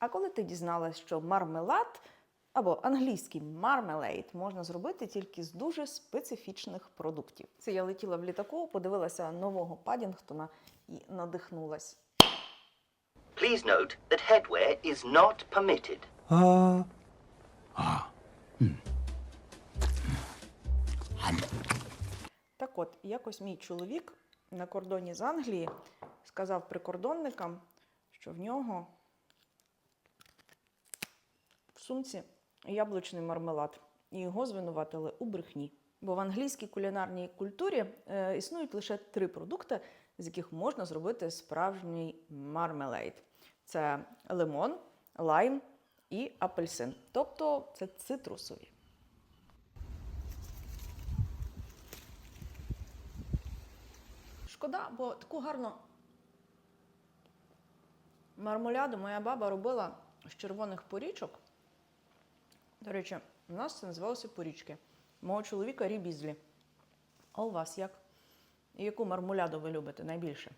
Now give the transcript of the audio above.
А коли ти дізналась, що мармелад або англійський мармелейд можна зробити тільки з дуже специфічних продуктів. Це я летіла в літаку, подивилася нового Падінгтона і надихнулась. Please note that headwear is not permitted. Uh, Так от, якось мій чоловік на кордоні з Англії сказав прикордонникам, що в нього сумці яблучний мармелад, і його звинуватили у брехні. Бо в англійській кулінарній культурі е, існують лише три продукти, з яких можна зробити справжній мармелейд: це лимон, лайм і апельсин. Тобто це цитрусові. Шкода, бо таку гарну мармоляду моя баба робила з червоних порічок. До речі, у нас це називалося порічки. Мого чоловіка рібізлі. А у вас як? І яку мармуляду ви любите найбільше?